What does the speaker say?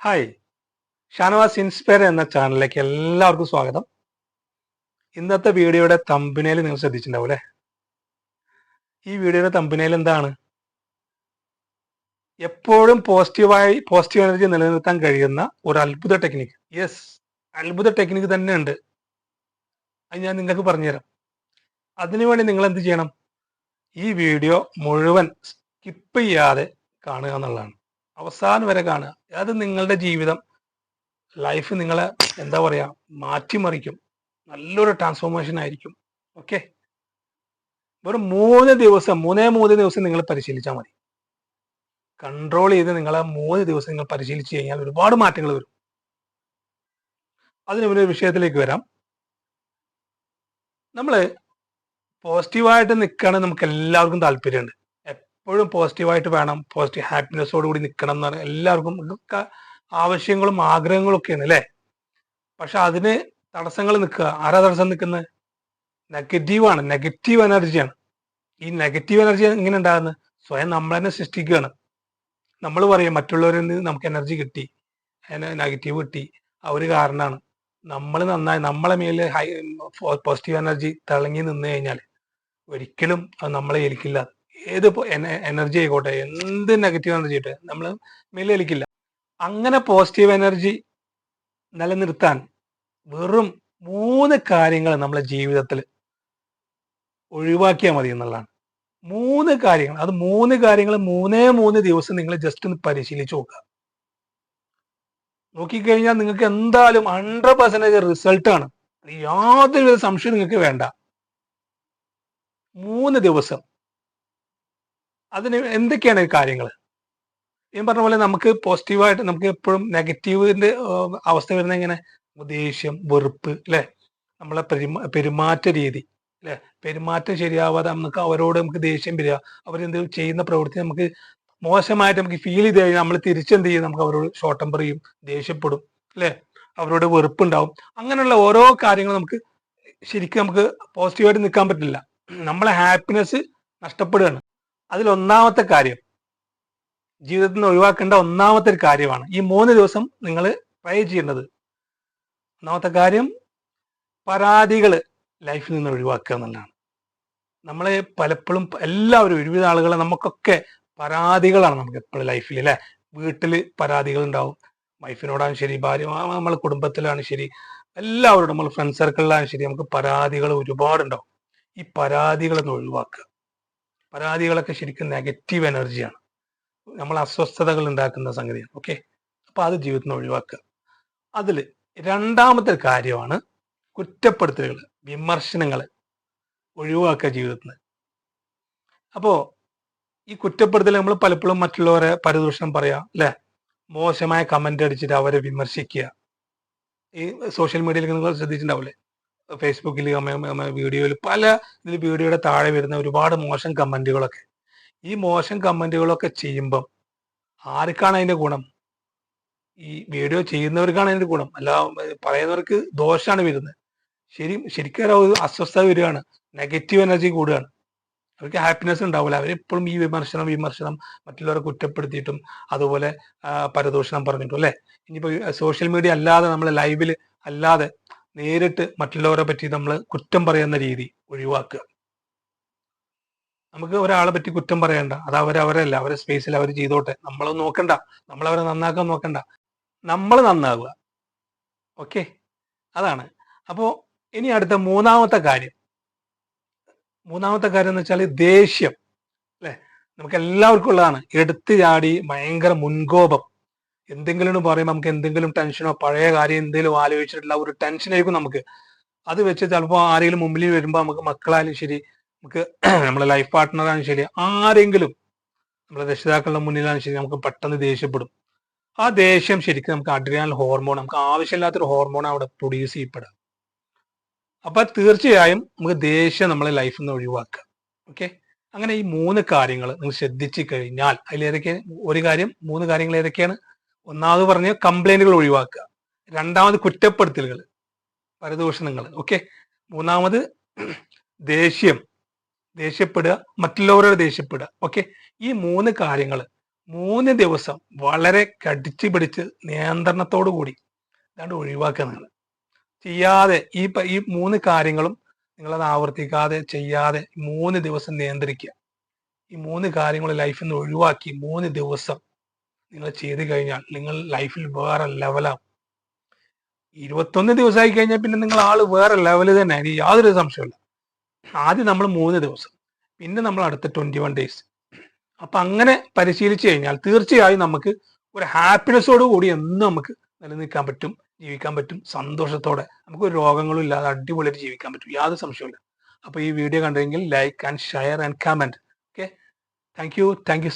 Hi Shanavas inspire എന്ന ചാനലിലേക്ക് എല്ലാവർക്കും സ്വാഗതം. ഇന്നത്തെ വീഡിയോയുടെ തമ്പിനേൽ നിങ്ങൾ ശ്രദ്ധിച്ചിട്ടുണ്ടാവും അല്ലേ ഈ വീഡിയോയുടെ തമ്പിനേൽ എന്താണ്? എപ്പോഴും പോസിറ്റീവായി പോസിറ്റീവ് എനർജി നിലനിർത്താൻ കഴിയുന്ന ഒരു അത്ഭുത ടെക്നിക്ക് യെസ് അത്ഭുത ടെക്നിക്ക് തന്നെ ഉണ്ട്. അത് ഞാൻ നിങ്ങൾക്ക് പറഞ്ഞുതരാം. അതിനുവേണ്ടി നിങ്ങൾ എന്ത് ചെയ്യണം? ഈ വീഡിയോ മുഴുവൻ സ്കിപ്പ് ചെയ്യാതെ കാണുക എന്നുള്ളതാണ്. അവസാനം വരെ കാണുക. അത് നിങ്ങളുടെ ജീവിതം ലൈഫ് നിങ്ങളെ എന്താ പറയാ മാറ്റിമറിക്കും. നല്ലൊരു ട്രാൻസ്ഫോർമേഷൻ ആയിരിക്കും. ഓക്കെ വെറും മൂന്ന് ദിവസം മൂന്നേ മൂന്ന് ദിവസം നിങ്ങൾ പരിശീലിച്ചാൽ മതി. കൺട്രോൾ ചെയ്ത് നിങ്ങളെ മൂന്ന് ദിവസം നിങ്ങൾ പരിശീലിച്ചു കഴിഞ്ഞാൽ ഒരുപാട് മാറ്റങ്ങൾ വരും. അതിന് ഒരു വിഷയത്തിലേക്ക് വരാം. നമ്മൾ പോസിറ്റീവായിട്ട് നിൽക്കുകയാണെങ്കിൽ നമുക്ക് എല്ലാവർക്കും താല്പര്യമുണ്ട്. എപ്പോഴും പോസിറ്റീവായിട്ട് വേണം. പോസിറ്റീവ് ഹാപ്പിനെസ്സോട് കൂടി നിൽക്കണം എന്നാണ്. എല്ലാവർക്കും ആവശ്യങ്ങളും ആഗ്രഹങ്ങളും ഒക്കെയാണ് അല്ലേ? പക്ഷെ അതിന് തടസ്സങ്ങൾ നിൽക്കുക. ആരാ തടസ്സം നിൽക്കുന്നത്? നെഗറ്റീവാണ് നെഗറ്റീവ് എനർജിയാണ് ഈ നെഗറ്റീവ് എനർജി എങ്ങനെ ഉണ്ടാകുന്നത്? സ്വയം നമ്മൾ തന്നെ സൃഷ്ടിക്കുകയാണ്. നമ്മൾ പറയും മറ്റുള്ളവരിൽ നിന്ന് നമുക്ക് എനർജി കിട്ടി. നെഗറ്റീവ് കിട്ടി. ആ ഒരു കാരണമാണ്. നമ്മൾ നന്നായി നമ്മളെ മേലിൽ ഹൈ പോസിറ്റീവ് എനർജി തിളങ്ങി നിന്ന് കഴിഞ്ഞാൽ ഒരിക്കലും അത് നമ്മളെ ഏൽക്കില്ല. ഏത് എനർജി ആയിക്കോട്ടെ എന്ത് നെഗറ്റീവ് എനർജി ആയിട്ട് നമ്മൾ മേലിൽ അങ്ങനെ പോസിറ്റീവ് എനർജി നിലനിർത്താൻ വെറും മൂന്ന് കാര്യങ്ങൾ നമ്മളെ ജീവിതത്തിൽ ഒഴിവാക്കിയാൽ മതി എന്നുള്ളതാണ്. മൂന്ന് കാര്യങ്ങൾ അത് മൂന്ന് കാര്യങ്ങൾ മൂന്നേ മൂന്ന് ദിവസം നിങ്ങൾ ജസ്റ്റ് ഒന്ന് പരിശീലിച്ച് നോക്കുക. നോക്കിക്കഴിഞ്ഞാൽ നിങ്ങൾക്ക് എന്തായാലും ഹൺഡ്രഡ് പെർസെന്റേജ് റിസൾട്ട് ആണ്. യാതൊരു സംശയം നിങ്ങൾക്ക് വേണ്ട. മൂന്ന് ദിവസം അതിന് എന്തൊക്കെയാണ് കാര്യങ്ങൾ ഞാൻ പറഞ്ഞ പോലെ നമുക്ക് പോസിറ്റീവായിട്ട് നമുക്ക് എപ്പോഴും നെഗറ്റീവിന്റെ അവസ്ഥ വരുന്ന എങ്ങനെ? ദേഷ്യം വെറുപ്പ് അല്ലെ നമ്മളെ പെരുമാ പെരുമാറ്റ രീതി അല്ലെ പെരുമാറ്റം ശരിയാവാതെ നമുക്ക് അവരോട് നമുക്ക് ദേഷ്യം വരിക അവരെന്തെങ്കിലും ചെയ്യുന്ന പ്രവൃത്തി നമുക്ക് മോശമായിട്ട് നമുക്ക് ഫീൽ ചെയ്ത് കഴിഞ്ഞാൽ നമ്മൾ തിരിച്ചെന്ത് ചെയ്യും? നമുക്ക് അവരോട് ഷോർട്ട് ചെയ്യും ദേഷ്യപ്പെടും അല്ലെ അവരോട് വെറുപ്പുണ്ടാവും. അങ്ങനെയുള്ള ഓരോ കാര്യങ്ങളും നമുക്ക് ശരിക്കും നമുക്ക് പോസിറ്റീവായിട്ട് നിൽക്കാൻ പറ്റില്ല. നമ്മളെ ഹാപ്പിനെസ് നഷ്ടപ്പെടുകയാണ്. അതിൽ ഒന്നാമത്തെ കാര്യം ജീവിതത്തിൽ നിന്ന് ഒഴിവാക്കേണ്ട ഒന്നാമത്തെ ഒരു കാര്യമാണ്. ഈ മൂന്ന് ദിവസം നിങ്ങൾ ട്രൈ ചെയ്യേണ്ടത്. ഒന്നാമത്തെ കാര്യം പരാതികൾ ലൈഫിൽ നിന്ന് ഒഴിവാക്കുക എന്നുള്ളതാണ്. നമ്മളെ പലപ്പോഴും എല്ലാവരും ഒരുവിധ ആളുകളെ നമുക്കൊക്കെ പരാതികളാണ് നമുക്ക് എപ്പോഴും ലൈഫിൽ അല്ലെ? വീട്ടിൽ പരാതികൾ ഉണ്ടാവും. വൈഫിനോടാണ് ശരി ഭാര്യ നമ്മളെ കുടുംബത്തിലാണ് ശരി എല്ലാവരോടും നമ്മൾ ഫ്രണ്ട് സർക്കിളിലാണ് ശരി നമുക്ക് പരാതികൾ ഒരുപാടുണ്ടാവും. ഈ പരാതികളൊന്ന് ഒഴിവാക്കുക. പരാതികളൊക്കെ ശരിക്കും നെഗറ്റീവ് എനർജിയാണ് നമ്മൾ അസ്വസ്ഥതകൾ ഉണ്ടാക്കുന്ന സംഗതിയാണ്. ഓക്കെ അപ്പൊ അത് ജീവിതത്തിൽ നിന്ന് ഒഴിവാക്കുക. അതിൽ രണ്ടാമത്തെ കാര്യമാണ് കുറ്റപ്പെടുത്തലുകൾ വിമർശനങ്ങൾ ഒഴിവാക്കുക ജീവിതത്തിൽ അപ്പോ ഈ കുറ്റപ്പെടുത്തൽ നമ്മൾ പലപ്പോഴും മറ്റുള്ളവരെ പരിദൂഷണം പറയാം അല്ലെ? മോശമായ കമന്റ് അടിച്ചിട്ട് അവരെ വിമർശിക്കുക. ഈ സോഷ്യൽ മീഡിയയിൽ നിങ്ങൾ ശ്രദ്ധിച്ചിട്ടുണ്ടാവില്ലേ ഫേസ്ബുക്കിൽ വീഡിയോയിൽ പല ഇതിൽ വീഡിയോയുടെ താഴെ വരുന്ന ഒരുപാട് മോശം കമന്റുകളൊക്കെ. ഈ മോശം കമന്റുകളൊക്കെ ചെയ്യുമ്പം ആർക്കാണ് അതിന്റെ ഗുണം? ഈ വീഡിയോ ചെയ്യുന്നവർക്കാണ് അതിന്റെ ഗുണം. അല്ല പറയുന്നവർക്ക് ദോഷമാണ് വരുന്നത്. ശരി ശരിക്കും ഒരു അസ്വസ്ഥത വരികയാണ്. നെഗറ്റീവ് എനർജി കൂടുകയാണ്. അവർക്ക് ഹാപ്പിനെസ് ഉണ്ടാവില്ല. അവരെപ്പോഴും ഈ വിമർശനം വിമർശനം മറ്റുള്ളവരെ കുറ്റപ്പെടുത്തിയിട്ടും അതുപോലെ പരദൂഷണം പറഞ്ഞിട്ടും അല്ലേ? ഇനിയിപ്പോൾ സോഷ്യൽ മീഡിയ അല്ലാതെ നമ്മൾ ലൈവിൽ അല്ലാതെ നേരിട്ട് മറ്റുള്ളവരെ പറ്റി നമ്മൾ കുറ്റം പറയുന്ന രീതി ഒഴിവാക്കുക. നമുക്ക് ഒരാളെ പറ്റി കുറ്റം പറയണ്ട. അത് അവരവരല്ല അവരെ സ്പേസിൽ അവർ ചെയ്തോട്ടെ. നമ്മളത് നോക്കണ്ട. നമ്മളവരെ നന്നാക്കാൻ നോക്കണ്ട. നമ്മൾ നന്നാവുക. ഓക്കെ അതാണ്. അപ്പോ ഇനി അടുത്ത മൂന്നാമത്തെ കാര്യം. മൂന്നാമത്തെ കാര്യം എന്ന് വെച്ചാൽ ദേഷ്യം. അല്ലെ? നമുക്ക് എല്ലാവർക്കും ഉള്ളതാണ്. എടുത്തു ചാടി ഭയങ്കര മുൻകോപം. എന്തെങ്കിലും പറയും നമുക്ക് എന്തെങ്കിലും ടെൻഷനോ പഴയ കാര്യം എന്തെങ്കിലും ആലോചിച്ചിട്ടുള്ള ഒരു ടെൻഷനായിരിക്കും നമുക്ക്. അത് വെച്ച് ചിലപ്പോൾ ആരെങ്കിലും മുമ്പിൽ വരുമ്പോൾ നമുക്ക് മക്കളായാലും ശരി നമുക്ക് നമ്മളെ ലൈഫ് പാർട്ട്ണറാണ് ശരി ആരെങ്കിലും നമ്മുടെ രക്ഷിതാക്കളുടെ മുന്നിലാണ് ശരി നമുക്ക് പെട്ടെന്ന് ദേഷ്യപ്പെടും. ആ ദേഷ്യം ശരിക്കും നമുക്ക് അഡ്രിയാനൽ ഹോർമോൺ നമുക്ക് ആവശ്യമില്ലാത്തൊരു ഹോർമോൺ അവിടെ പ്രൊഡ്യൂസ് ചെയ്യപ്പെടുക. അപ്പൊ തീർച്ചയായും നമുക്ക് ദേഷ്യം നമ്മളെ ലൈഫിൽ നിന്ന് ഒഴിവാക്കുക. ഓക്കെ അങ്ങനെ ഈ മൂന്ന് കാര്യങ്ങൾ നിങ്ങൾ ശ്രദ്ധിച്ചു കഴിഞ്ഞാൽ അതിലേതൊക്കെ ഒരു കാര്യം മൂന്ന് കാര്യങ്ങൾ ഏതൊക്കെയാണ്? ഒന്നാമത് പറഞ്ഞ കംപ്ലൈന്റുകൾ ഒഴിവാക്കുക. രണ്ടാമത് കുറ്റപ്പെടുത്തലുകൾ പരദൂഷണങ്ങൾ ഓക്കെ മൂന്നാമത് ദേഷ്യം. ദേഷ്യപ്പെടുക. മറ്റുള്ളവരോട് ദേഷ്യപ്പെടുക. ഓക്കെ ഈ മൂന്ന് കാര്യങ്ങൾ മൂന്ന് ദിവസം വളരെ കടിച്ചു പിടിച്ച് നിയന്ത്രണത്തോടു കൂടി ഇതാണ്ട് ഒഴിവാക്കുക നിങ്ങൾ. ചെയ്യാതെ ഈ ഈ മൂന്ന് കാര്യങ്ങളും നിങ്ങളത് ആവർത്തിക്കാതെ ചെയ്യാതെ മൂന്ന് ദിവസം നിയന്ത്രിക്കുക. ഈ മൂന്ന് കാര്യങ്ങൾ ലൈഫിൽ നിന്ന് ഒഴിവാക്കി മൂന്ന് ദിവസം നിങ്ങൾ ചെയ്ത് കഴിഞ്ഞാൽ നിങ്ങൾ ലൈഫിൽ വേറെ ലെവലാകും ഇരുപത്തൊന്ന് ദിവസമായി കഴിഞ്ഞാൽ പിന്നെ നിങ്ങൾ ആൾ വേറെ ലെവൽ തന്നെ ഇനി യാതൊരു സംശയമില്ല ആദ്യം നമ്മൾ മൂന്ന് ദിവസം പിന്നെ നമ്മൾ അടുത്ത ട്വന്റി വൺ ഡേയ്സ് അപ്പൊ അങ്ങനെ പരിശീലിച്ചു കഴിഞ്ഞാൽ തീർച്ചയായും നമുക്ക് ഒരു ഹാപ്പിനെസ്സോട് കൂടി എന്നും നമുക്ക് നിലനിൽക്കാൻ പറ്റും ജീവിക്കാൻ പറ്റും. സന്തോഷത്തോടെ നമുക്ക് ഒരു രോഗങ്ങളും ഇല്ലാതെ അടിപൊളിയായിട്ട് ജീവിക്കാൻ പറ്റും. യാതൊരു സംശയമില്ല അപ്പൊ ഈ വീഡിയോ കണ്ടെങ്കിൽ like and share and comment okay thank you thank you